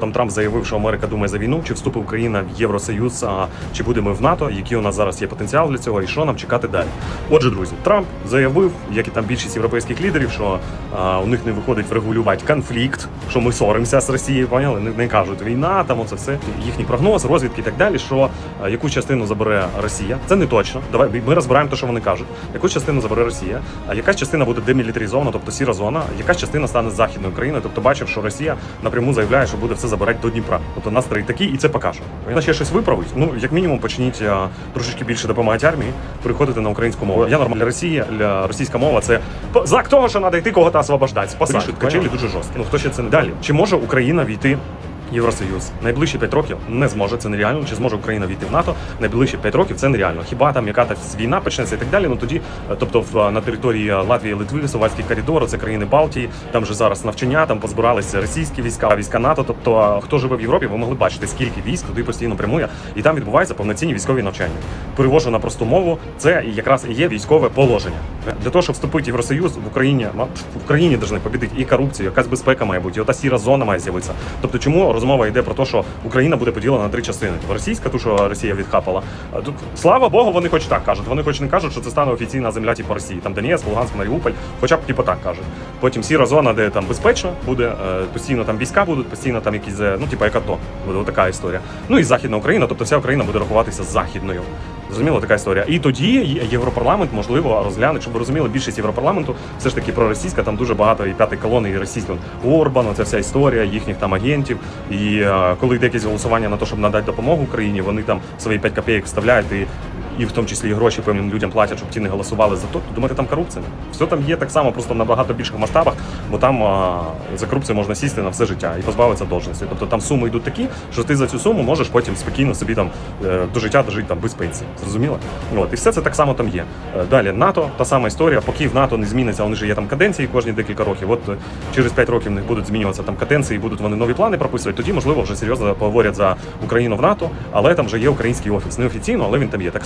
Там Трамп заявив, що Америка думає за війну, чи вступить Україна в Євросоюз, а чи будемо в НАТО, який у нас зараз є потенціал для цього, і що нам чекати далі. Отже, друзі, Трамп заявив, як і там більшість європейських лідерів, що а, у них не виходить врегулювати конфлікт, що ми соримося з Росією, поняли? Не, не кажуть війна, там оце все їхній прогноз, розвідки і так далі. Що а, яку частину забере Росія? Це не точно. Давай ми розбираємо те, що вони кажуть. Яку частину забере Росія? А якась частина буде демілітаризована, тобто сіра зона, якась частина стане західною Україною. Тобто бачив, що Росія напряму заявляє, що буде все забирати до Дніпра. Тобто настрій такий, і це покаже. Вона ще щось виправить. Ну як мінімум, почніть а, трошечки більше допомагати армії, переходити на українську мову. Я нормально Росія, для російська мова це за того, що треба йти кого-то освобождати. Спасати. Качелі дуже жорсткі. Ну хто ще це не далі? Чи може Україна війти? Євросоюз найближчі 5 років не зможе це нереально. Чи зможе Україна війти в НАТО? Найближчі 5 років це нереально. Хіба там яка війна почнеться і так далі? Ну тоді, е, тобто, в на території Латвії, Литви, Словацький коридор, це країни Балтії, там же зараз навчання, там позбиралися російські війська, війська НАТО. Тобто, е, хто живе в Європі, ви могли бачити, скільки військ туди постійно прямує, і там відбуваються повноцінні військові навчання. Перевожу на просту мову, це якраз і є військове положення. Для того, щоб вступити в Євросоюз в Україні, в Україні повинні побідити і корупцію, якась безпека має бути, і ота сіра зона має з'явитися. Тобто, чому розмова йде про те, що Україна буде поділена на три частини? Тобто російська, ту, що Росія відхапала. Тут слава Богу, вони хоч так кажуть. Вони хоч не кажуть, що це стане офіційна земля, типу Росії. Там Донецьк, Луганськ, Маріуполь, хоча б типу так кажуть. Потім сіра зона, де там безпечно буде, е, постійно там війська будуть, постійно там якісь, е, ну типу як АТО. Буде така історія. Ну і Західна Україна, тобто вся Україна буде рахуватися західною. Зрозуміло, така історія. І тоді Європарламент можливо розгляне, щоб ви розуміли, більшість європарламенту все ж таки проросійська, там дуже багато і п'ятої колони, і російського Орбана, це вся історія їхніх там агентів. І е, коли йде якесь голосування на те, щоб надати допомогу Україні, вони там свої 5 копійок вставляють і. І в тому числі і гроші певним людям платять, щоб ті не голосували за то. Думаєте, там корупція? Все там є так само, просто в набагато більших масштабах, бо там а, за корупцію можна сісти на все життя і позбавитися должності. Тобто там суми йдуть такі, що ти за цю суму можеш потім спокійно собі там е, до життя дожити там без пенсії. Зрозуміло? От і все це так само там є. Е, Далі НАТО, та сама історія. Поки в НАТО не зміниться, вони ж є там каденції кожні декілька років. От е, через 5 років в них будуть змінюватися там каденції, будуть вони нові плани прописувати. Тоді можливо вже серйозно поговорять за Україну в НАТО, але там вже є український офіс. Неофіційно, але він там є. Так